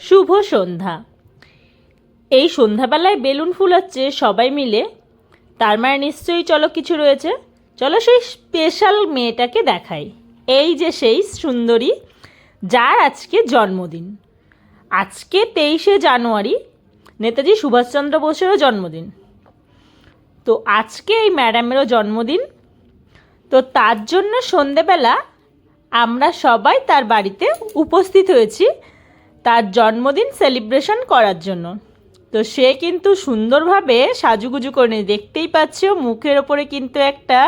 শুভ সন্ধ্যা। এই সন্ধ্যাবেলায় বেলুন ফুলাচ্ছে সবাই মিলে। তার মানে নিশ্চয়ই চলো কিছু রয়েছে। চলো সেই স্পেশাল মেয়েটাকে দেখাই। এই যে সেই সুন্দরী, যার আজকে জন্মদিন। আজকে তেইশে জানুয়ারি, নেতাজি সুভাষচন্দ্র বোসেরও জন্মদিন। তো আজকে এই ম্যাডামেরও জন্মদিন। তো তার জন্য সন্ধেবেলা আমরা সবাই তার বাড়িতে উপস্থিত হয়েছি। তার জন্মদিন সেলিব্রেশন করার জন্য। তো সে কিন্তু সুন্দরভাবে সাজুগুজু করে দেখতেই পাচ্ছ, মুখের ওপরে কিন্তু একটা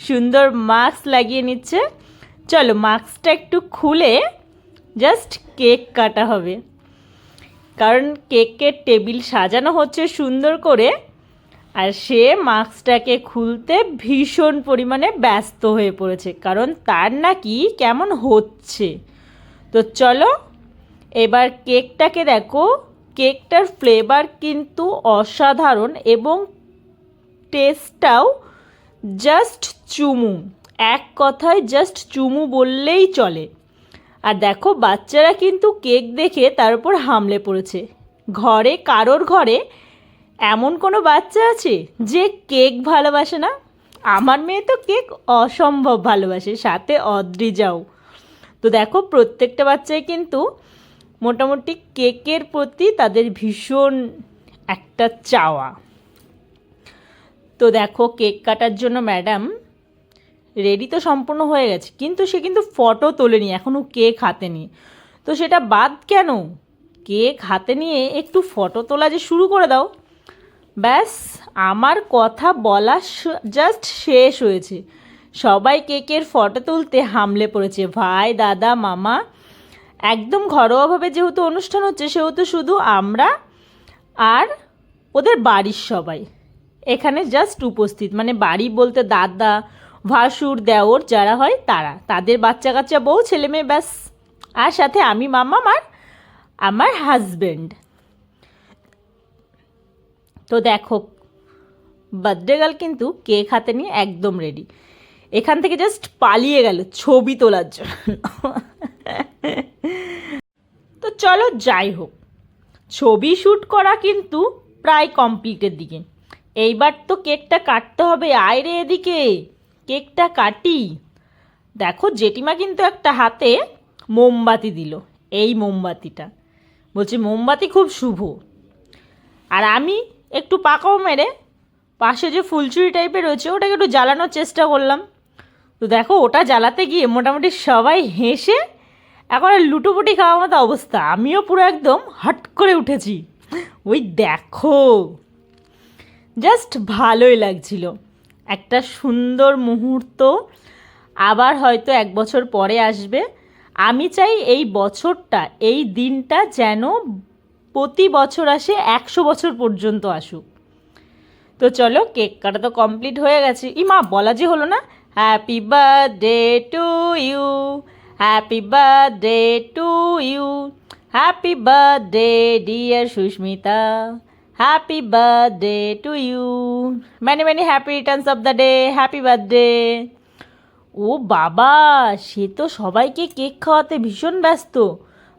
সুন্দর মাস্ক লাগিয়ে নিচ্ছে। চলো মাস্কটা একটু খুলে জাস্ট কেক কাটা হবে। কারণ কেকের টেবিল সাজানো হচ্ছে সুন্দর করে, আর সে মাস্কটাকে খুলতে ভীষণ পরিমাণে ব্যস্ত হয়ে পড়েছে। কারণ তার নাকি কেমন হচ্ছে। তো চলো এবার কেকটাকে দেখো। কেকটার ফ্লেভার কিন্তু অসাধারণ এবং টেস্টটাও জাস্ট চুমু। এক কথায় জাস্ট চুমু বললেই চলে। আর দেখো, বাচ্চারা কিন্তু কেক দেখে তার উপর হামলে পড়েছে। ঘরে, কারোর ঘরে এমন কোনো বাচ্চা আছে যে কেক ভালোবাসে না? আমার মেয়ে তো কেক অসম্ভব ভালোবাসে, সাথে অদ্রিজাও। তো দেখো, প্রত্যেকটা বাচ্চাই কিন্তু মোটামুটি কেকের প্রতি তাদের ভীষণ একটা চাওয়া। তো দেখো কেক কাটার জন্য ম্যাডাম রেডি তো সম্পূর্ণ হয়ে গেছে, কিন্তু সে কিন্তু ফটো তোলেনি এখনও কেক হাতে নিয়ে। তো সেটা বাদ কেন? কেক হাতে নিয়ে একটু ফটো তোলা যে শুরু করে দাও। ব্যাস, আমার কথা বলা জাস্ট শেষ হয়েছে। সবাই কেকের ফটো তুলতে হামলে পড়েছে। ভাই, দাদা, মামা একদম ঘরোয়াভাবে যেহেতু অনুষ্ঠান হচ্ছে, সেহেতু শুধু আমরা আর ওদের বাড়ির সবাই। এখানে জাস্ট উপস্থিত। মানে বাড়ি বলতে দাদা, ভাসুর, দেওর যারা হয় তারা। তাদের বাচ্চা কাচ্চা বউ, ছেলে মেয়ে, ব্যাস। আর সাথে আমি, মামা আর আমার হাজব্যান্ড তো দেখো বার্থডে গার্ল কিন্তু কেক হাতে নিয়ে একদম রেডি এখান থেকে জাস্ট পালিয়ে গেল, ছবি তোলার জন্য। তো চলো যাই হোক। ছবি শ্যুট করা কিন্তু প্রায় কমপ্লিটের দিকে। এইবার তো কেকটা কাটতে হবে। আয় রে এদিকে। কেকটা কাটি। দেখো, জেঠিমা কিন্তু একটা হাতে মোমবাতি দিল। এই মোমবাতিটা। বলছি, মোমবাতি খুব শুভ। আর আমি একটু পাকাও মেরে পাশে যে ফুলচুরি টাইপের রয়েছে, ওটাকে একটু জ্বালানোর চেষ্টা করলাম। তো দেখো, ওটা জ্বালাতে গিয়ে মোটামুটি সবাই হেসে এখন লুটোপুটি খাওয়ার মতো অবস্থা। আমিও পুরো একদম হট করে উঠেছি। ওই দেখো জাস্ট ভালোই লাগছিল। একটা সুন্দর মুহূর্ত, আবার হয়তো এক বছর পরে আসবে। আমি চাই এই বছরটা, এই দিনটা যেন প্রতি বছর আসে, একশো বছর পর্যন্ত আসুক। তো চলো কেক কাটা তো কমপ্লিট হয়ে গেছে। ই মা বলা যে হলো না happy birthday to you happy birthday to you happy birthday dear Sushmita happy birthday to you many many happy returns of the day happy birthday ও বাবা, সে তো সবাইকে কেক খাওয়াতে ভীষণ ব্যস্ত।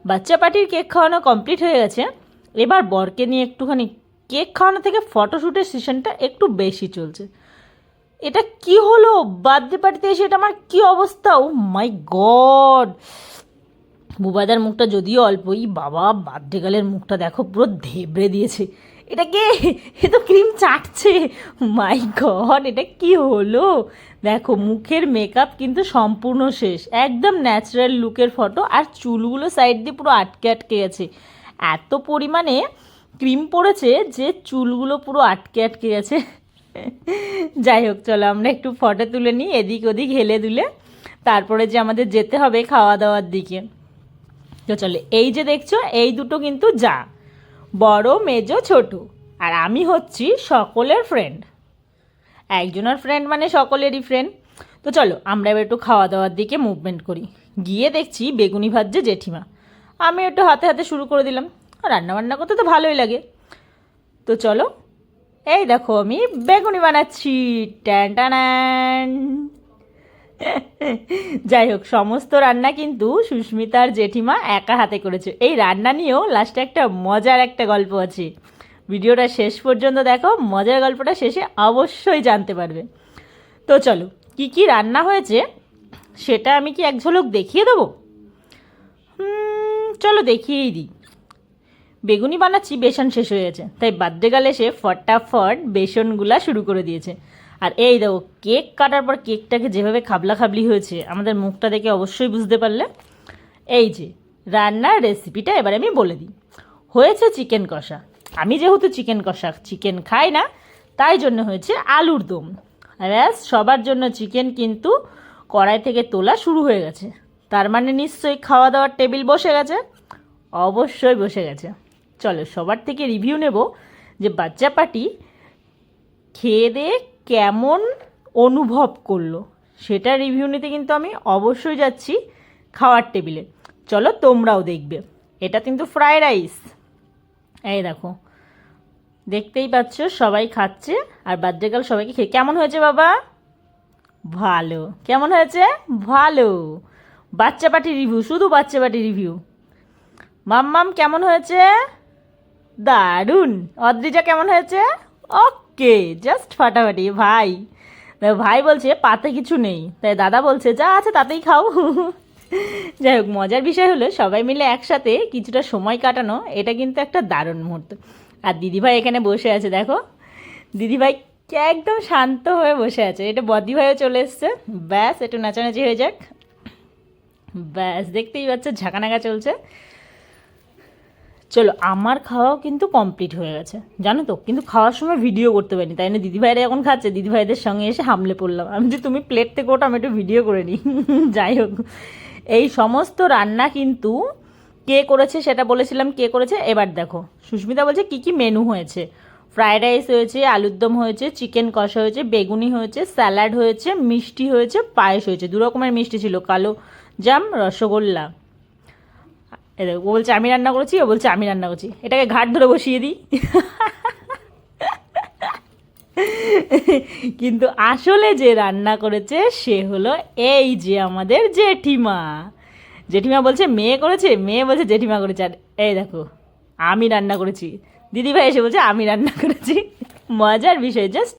বাচ্চা পার্টির কেক খাওয়ানো কমপ্লিট হয়ে গেছে। এবার বরকে নিয়ে একটুখানি কেক খাওয়ানো থেকে ফটোশ্যুটের সেশনটা একটু বেশি চলছে। এটা কি হলো? বার্থডে পার্টিতে এসে এটা আমার কি অবস্থা? ও মাই গড বুবাইদার মুখটা যদিও অল্পই, বাবা, বার্থডে গালের মুখটা দেখো, পুরো ধেবড়ে দিয়েছে। এটা কে? এ তো ক্রিম চাটছে। মাই গড এটা কি হলো? দেখো, মুখের মেকআপ কিন্তু সম্পূর্ণ শেষ। একদম ন্যাচারাল লুকের ফটো আর চুলগুলো সাইড দিয়ে পুরো আটকে আটকে গেছে এত পরিমাণে ক্রিম পড়েছে যে চুলগুলো পুরো আটকে আটকে গেছে যাই হোক, চলো আমরা একটু ফটো তুলে নিই, এদিক ওদিক হেলে দুলে। তারপরে যে আমাদের যেতে হবে খাওয়া দাওয়ার দিকে। তো চলে, এই যে দেখছ, এই দুটো কিন্তু যা। বড়, মেজ, ছোট। আর আমি হচ্ছি সকলের ফ্রেন্ড একজনের ফ্রেন্ড মানে সকলেরই ফ্রেন্ড তো চলো, আমরা এবার একটু খাওয়া দাওয়ার দিকে মুভমেন্ট করি। গিয়ে দেখছি বেগুনি ভাজছে জেঠিমা। আমি একটু হাতে হাতে শুরু করে দিলাম। রান্না বান্না করতে তো ভালোই লাগে। তো চলো এই দেখো আমি বেগুনি বানাচ্ছি। ট্যান টানান যাই হোক, সমস্ত রান্না কিন্তু সুস্মিতার জেঠিমা একা হাতে করেছে। এই রান্না নিয়েও লাস্টে একটা মজার একটা গল্প আছে। ভিডিওটা শেষ পর্যন্ত দেখো, মজার গল্পটা শেষে অবশ্যই জানতে পারবে। তো চলো, কি কি রান্না হয়েছে সেটা আমি কি এক ঝলক দেখিয়ে দেবো? চলো দেখিয়েই দিই। বেগুনি বানাচ্ছি, বেসন শেষ হয়ে গেছে। তাই বার্থডে গাল এসে ফটাফট বেসনগুলা শুরু করে দিয়েছে। আর এই দেখো, কেক কাটার পর কেকটাকে যেভাবে খাবলা খাবলি হয়েছে, আমাদের মুখটা দেখে অবশ্যই বুঝতে পারলে। এই যে, রান্নার রেসিপিটা এবার আমি বলে দিই। হয়েছে চিকেন কষা। আমি যেহেতু চিকেন কষা, চিকেন খাই না, তাই জন্য হয়েছে আলুর দম। ব্যাস, সবার জন্য চিকেন কিন্তু কড়াই থেকে তোলা শুরু হয়ে গেছে। তার মানে নিশ্চয়ই খাওয়া দাওয়ার টেবিল বসে গেছে। অবশ্যই বসে গেছে। চলো সবার থেকে রিভিউ নেব যে বাচ্চা পাটি খেয়ে দিয়ে কেমন অনুভব করল। সেটা রিভিউ নিতে কিন্তু আমি অবশ্যই যাচ্ছি খাওয়ার টেবিলে চলো তোমরাও দেখবে। এটা কিন্তু ফ্রাইড রাইস এই দেখো, দেখতেই পাচ্ছ সবাই খাচ্ছে আর বার্থডে সবাইকে খেয়ে। কেমন হয়েছে বাবা? ভালো। কেমন হয়েছে? ভালো। বাচ্চা পাটি রিভিউ শুধু বাচ্চা পাটি রিভিউ মাম মাম্মাম, কেমন হয়েছে? দারুণ। অদ্রিজা কেমন হয়েছে? ওকে জাস্ট ফাটাফাটি, ভাই। ভাই বলছে, পাতে কিছু নেই। তাই দাদা বলছে, যা আছে তাতেই খাও। যাই হোক, মজার বিষয় হলো, সবাই মিলে একসাথে কিছুটা সময় কাটানো, এটা কিন্তু একটা দারুণ মুহূর্ত। আর দিদিভাই এখানে বসে আছে, দেখো। দিদিভাই একদম শান্ত হয়ে বসে আছে। এটা বদিভাইও চলে এসছে। ব্যাস, একটু নাচানাচি হয়ে যাক। ব্যাস, দেখতেই পাচ্ছ, ঝাঁকানাকা চলছে। চলো, আমার খাওয়াও কিন্তু কমপ্লিট হয়ে গেছে। জানো তো, কিন্তু খাওয়ার সময় ভিডিও করতে পারিনি, তাই না? দিদিভাইরা এখন খাচ্ছে, দিদিভাইদের সঙ্গে এসে হামলে পড়লাম। আমি যে তুমি প্লেট থেকে ওটা আমি একটু ভিডিও করে নিই। যাই হোক, এই সমস্ত রান্না কিন্তু কে করেছে সেটা বলেছিলাম, কে করেছে? এবার দেখো, সুস্মিতা বলছে, কি কি মেনু হয়েছে? ফ্রায়েড রাইস হয়েছে, আলুর দম হয়েছে চিকেন কষা হয়েছে, বেগুনি হয়েছে স্যালাড হয়েছে, মিষ্টি হয়েছে, পায়েস হয়েছে। দু রকমের মিষ্টি ছিল, কালো জাম, রসগোল্লা। ও বলছে, আমি রান্না করেছি, ও বলছে, আমি রান্না করছি। এটাকে ঘাট ধরে বসিয়ে দিই। কিন্তু আসলে যে রান্না করেছে, সে হলো এই যে আমাদের জেঠিমা। জেঠিমা বলছে, মেয়ে করেছে? মেয়ে বলছে, জেঠিমা করেছে। আর এই দেখো, আমি রান্না করেছি। দিদিভাই এসে বলছে, আমি রান্না করেছি। মজার বিষয় জাস্ট